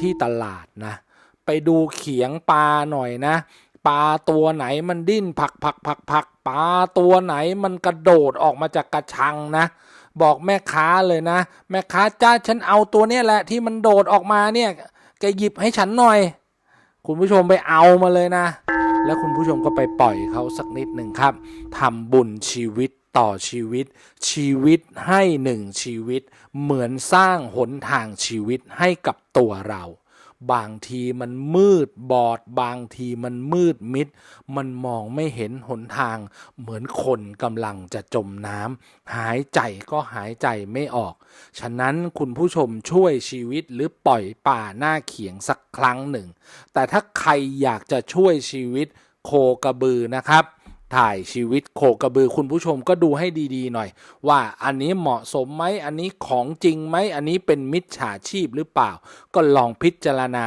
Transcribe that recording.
ที่ตลาดนะ ไปดูเขียงปลาหน่อยนะปลาตัวไหนมันดิ้นผักผักผักผักปลาตัวไหนมันกระโดดออกมาจากกระชังนะ บอกแม่ค้าเลยนะ แม่ค้าจ้าฉันเอาตัวเนี้ยแหละที่มันโดดออกมาเนี่ยแกหยิบให้ฉันหน่อย คุณผู้ชมไปเอามาเลยนะ แล้วคุณผู้ชมก็ไปปล่อยเขาสักนิดหนึ่งครับทำบุญชีวิต ต่อชีวิต ชีวิตให้หนึ่งชีวิต เหมือนสร้างหนทางชีวิตให้กับตัวเรา บางทีมันมืดบอด บางทีมันมืดมิด มันมองไม่เห็นหนทาง เหมือนคนกำลังจะจมน้ำหายใจก็หายใจไม่ออก ฉะนั้นคุณผู้ชมช่วยชีวิตหรือปล่อยป่าหน้าเขียงสักครั้งหนึ่ง แต่ถ้าใครอยากจะช่วยชีวิตโคกระบือนะครับ ถ่ายชีวิตโคกระบือคุณผู้ชมก็ดูให้ดีๆหน่อย ว่าอันนี้เหมาะสมไหมอันนี้ของจริงไหมอันนี้เป็นมิจฉาชีพหรือเปล่า ก็ลองพิจารณา